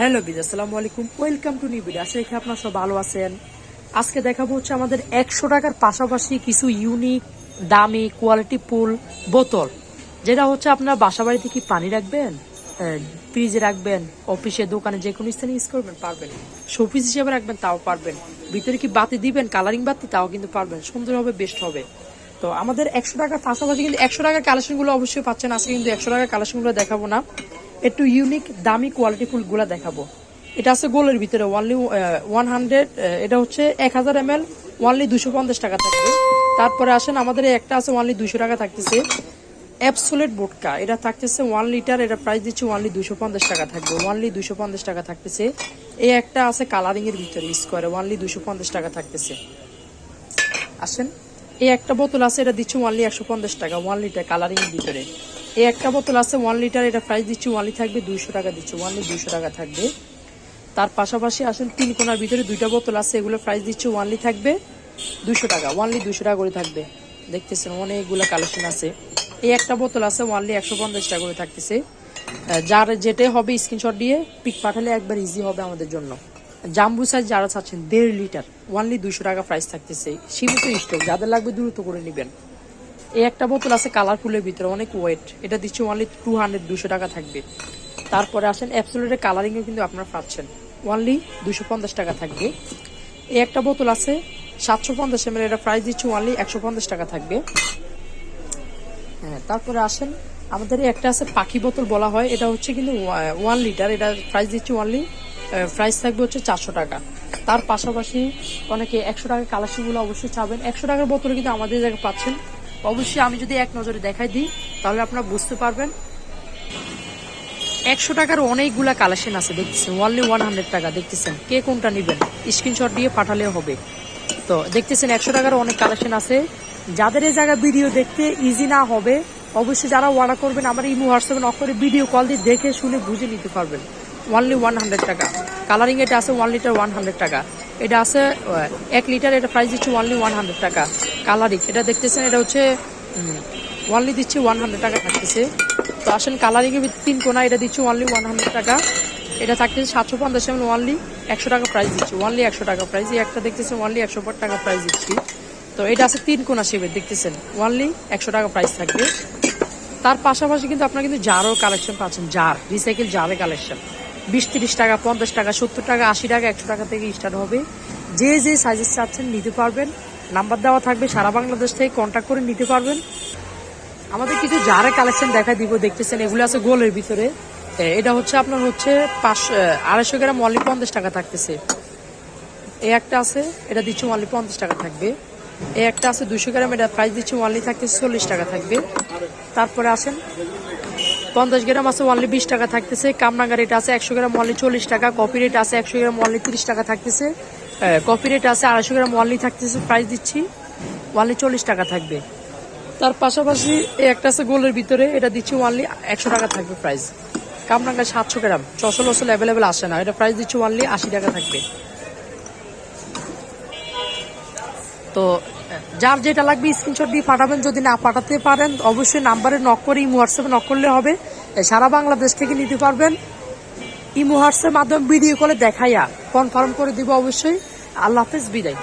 Hello বিদ আসসালামু আলাইকুম। ওয়েলকাম টু নিউ আশা রেখে আপনার সব ভালো আছেন। আজকে দেখাবো হচ্ছে আমাদের একশো টাকার পাশাপাশি কিছু ইউনিক দামি কোয়ালিটি ফুল বোতল, যেটা হচ্ছে আপনার বাসা বাড়িতে কি পানি রাখবেন ফ্রিজে রাখবেন অফিসে দোকানে যে কোনো স্থানে ইউজ করবেন, পারবেন। শোপিস হিসেবে রাখবেন, তাও পারবেন। ভিতরে কি বাতি দিবেন কালারিং বাতি, তাও কিন্তু পারবেন। সুন্দর হবে বেস্ট হবে। তো আমাদের একশো টাকার পাশাপাশি কিন্তু একশো টাকার কালেকশনগুলো অবশ্যই পাচ্ছেন। আজকে কিন্তু একশো টাকার কালেকশনগুলো দেখাবো না। একটু ইউনিক দামি কোয়ালিটি ফুলগুলো দেখাবো। এটা আছে গোলের ভিতরে ওয়ানলি ওয়ান হান্ড্রেড এটা হচ্ছে এক হাজার এম এল ওয়ানলি দুশো পঞ্চাশ টাকা থাকবে। তারপরে আসেন, আমাদের একটা আছে ওয়ানলি দুশো টাকা থাকতেছে। অ্যাপসোলেট বোটকা এটা থাকতেছে ওয়ান লিটার এটা প্রাইস দিচ্ছে ওয়ানলি দুশো পঞ্চাশ টাকা থাকবে। ওয়ানলি দুশো পঞ্চাশ টাকা থাকতেছে। এই একটা আছে কালারিংয়ের ভিতরে স্কোয়ারে ওয়ানলি দুশো পঞ্চাশ টাকা থাকতেছে। আসেন, এই একটা বোতল আছে, এটা দিচ্ছে ওয়ানলি একশো পঞ্চাশ টাকা ওয়ান লিটার কালারিং এর ভিতরে। এই একটা বোতল আছে ওয়ান লিটার এটা প্রাইস দিচ্ছি ওয়ানলি থাকবে দুইশো টাকা দিচ্ছি ওয়ানলি দুইশো টাকা থাকবে। তার পাশাপাশি আসেন তিন কোনার ভিতরে দুইটা বোতল আছে, এগুলো প্রাইস দিচ্ছি ওয়ানলি থাকবে দুশো টাকা ওয়ানলি দুশো টাকা করে থাকবে। দেখতেছেন অনেকগুলো কালেকশন আছে। এই একটা বোতল আছে ওয়ানলি একশো পঞ্চাশ টাকা করে থাকতেছে। যার যেটাই হবে স্ক্রিনশট দিয়ে পিক পাঠালে একবার ইজি হবে আমাদের জন্য। জাম্বু সাইজ যারা চাচ্ছেন, দেড় লিটার ওয়ানলি দুশো টাকা প্রাইস থাকতেছে। সীমিত স্টক যাদের লাগবে দ্রুত করে নেবেন। এই একটা বোতল আছে কালারফুলের ভিতরে, অনেক ওয়েট। এটা দিচ্ছে ওয়ানলি টু হান্ড্রেড দুশো টাকা থাকবে। তারপরে আসেন অ্যাপসোলেটের কালারিংও কিন্তু আপনারা পাচ্ছেন। ওয়ানলি দুশো পঞ্চাশ টাকা থাকবে। এই একটা বোতল আছে সাতশো পঞ্চাশ এম এটা প্রাইস দিচ্ছে ওয়ানলি একশো পঞ্চাশ টাকা থাকবে। হ্যাঁ তারপরে আসেন, আমাদের একটা আছে পাখি বোতল বলা হয়। এটা হচ্ছে কিন্তু ওয়ান লিটার এটা প্রাইস দিচ্ছে ওয়ানলি প্রাইস থাকবে হচ্ছে চারশো টাকা। তার পাশাপাশি অনেকে একশো টাকার কালেকশনগুলো অবশ্যই চাবেন। একশো টাকার বোতল কিন্তু আমাদের জায়গায় পাচ্ছেন। অবশ্যই আমি যদি এক নজরে দেখাই দিই, তাহলে আপনারা বুঝতে পারবেন। একশো টাকার অনেকগুলা কালেকশন আছে, দেখতেছেন? ওনলি ওয়ান হান্ড্রেড টাকা, দেখতেছেন? কে কোনটা নেবেন? স্ক্রিনশট দিয়ে পাঠালে হবে। তো, দেখতেছেন, একশো টাকার অনেক কালেকশন আছে। যাদের এই জায়গায় ভিডিও দেখতে ইজি না হবে, অবশ্যই যারা অর্ডার করবেন, আমার ইমো হোয়াটসঅ্যাপে নক করে ভিডিও কল দিয়ে দেখে শুনে বুঝে নিতে পারবেন। ওনলি ওয়ান হান্ড্রেড টাকা। কালারিং এটা আছে ওয়ান লিটার ওয়ান হান্ড্রেড টাকা। এটা আছে এক লিটার এটা প্রাইস দিচ্ছে ওয়ানলি ওয়ান হান্ড্রেড টাকা। কালারিং। এটা দেখতেছেন, এটা হচ্ছে ওয়ানলি দিচ্ছে ওয়ান হান্ড্রেড টাকা থাকতেছে। তো আসলে কালারিং এর ভিতরে তিন কোনা, এটা দিচ্ছে ওয়ানলি ওয়ান হান্ড্রেড টাকা। এটা থাকতেছে সাতশো পঞ্চাশ এমন ওয়ানলি একশো টাকা প্রাইস দিচ্ছি ওয়ানলি একশো টাকা প্রাইস এই একটা দেখতেছেন ওয়ানলি একশো টাকা প্রাইস দিচ্ছি। তো এটা আছে তিন কোনা শেপের দেখতেছেন? ওয়ানলি একশো টাকা প্রাইস থাকবে। তার পাশাপাশি কিন্তু আপনারা কিন্তু জারও কালেকশন পাচ্ছেন জার রিসাইকেল জারের কালেকশন বিশ তিরিশ টাকা, পঞ্চাশ টাকা, সত্তর টাকা, আশি টাকা, একশো টাকা থেকে স্টার্ট হবে। যে যে সাইজেস চাচ্ছেন, নিতে পারবেন। নাম্বার দেওয়া থাকবে, সারা বাংলাদেশ থেকে কন্ট্যাক্ট করে নিতে পারবেন। আমাদের কিছু জারের কালেকশন দেখা দিব, দেখতেছেন, এগুলো আছে গোলের ভিতরে। এটা হচ্ছে আপনার হচ্ছে পাঁচশো আড়াইশো গ্রাম অনলি পঞ্চাশ টাকা থাকতেছে। এই একটা আছে, এটা দিচ্ছে ওয়ানলি পঞ্চাশ টাকা থাকবে। এই একটা আছে দুশো গ্রাম, এটা প্রাইস দিচ্ছে ওয়ানলি থাকতেছে চল্লিশ টাকা থাকবে। তারপরে আসেন, পঞ্চাশ গ্রাম আছে ওয়ানলি বিশ টাকা থাকতেছে। কামরাঙ্গা রেট আছে একশো গ্রাম ওয়ানলি চল্লিশ টাকা, কপি রেট আছে একশো গ্রাম ওয়ানলি তিরিশ টাকা থাকতেছে। কফি রেট আছে, আড়াইশো গ্রাম ওয়ানলি থাকতেছে প্রাইস দিচ্ছি। ওয়ানলি চল্লিশ টাকা থাকবে। তার পাশাপাশি এই একটা আছে গোলের ভিতরে, এটা দিচ্ছি ওয়ানলি একশো টাকা থাকবে প্রাইস কামরাঙ্গা সাতশো গ্রাম, ছশো লসল অ্যাভেলেবেল আসে না, এটা প্রাইস দিচ্ছি ওয়ানলি আশি টাকা থাকবে। তো, যার যেটা লাগবে স্ক্রিনশট দিয়ে পাঠাবেন, যদি না পাঠাতে পারেন, অবশ্যই নাম্বারে নক করে হোয়াটসঅ্যাপে নক করলে হবে। সারা বাংলাদেশ থেকে নিতে পারবেন। ইমো হোয়াটসঅ্যাপ মাধ্যমে ভিডিও কলে দেখাইয়া কনফার্ম করে দিব অবশ্যই। আল্লাহ হাফেজ বিদায়।